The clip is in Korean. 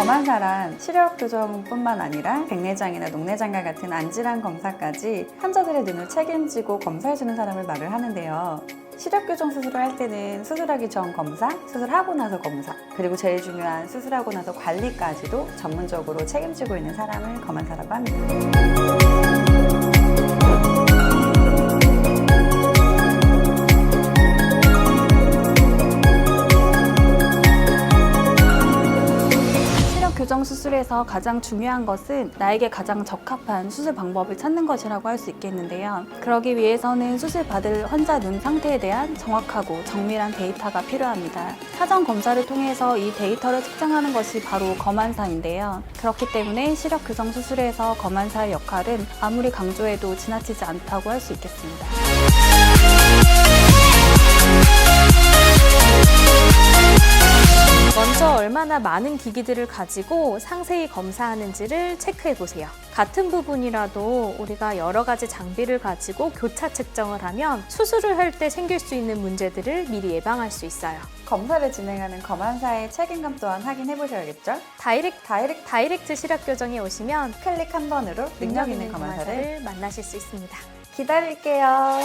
검안사란 시력 교정뿐만 아니라 백내장이나 녹내장과 같은 안질환 검사까지 환자들의 눈을 책임지고 검사해주는 사람을 말을 하는데요. 시력 교정 수술을 할 때는 수술하기 전 검사, 수술하고 나서 검사, 그리고 제일 중요한 수술하고 나서 관리까지도 전문적으로 책임지고 있는 사람을 검안사라고 합니다. 교정 수술에서 가장 중요한 것은 나에게 가장 적합한 수술 방법을 찾는 것이라고 할 수 있겠는데요. 그러기 위해서는 수술 받을 환자 눈 상태에 대한 정확하고 정밀한 데이터가 필요합니다. 사전 검사를 통해서 이 데이터를 측정하는 것이 바로 검안사인데요. 그렇기 때문에 시력 교정 수술에서 검안사의 역할은 아무리 강조해도 지나치지 않다고 할 수 있겠습니다. 얼마나 많은 기기들을 가지고 상세히 검사하는지를 체크해 보세요. 같은 부분이라도 우리가 여러 가지 장비를 가지고 교차 측정을 하면 수술을 할 때 생길 수 있는 문제들을 미리 예방할 수 있어요. 검사를 진행하는 검안사의 책임감 또한 확인해 보셔야겠죠? 다이렉트, 다이렉트, 다이렉트 시력 교정에 오시면 클릭 한 번으로 능력 있는 검안사를 만나실 수 있습니다. 기다릴게요.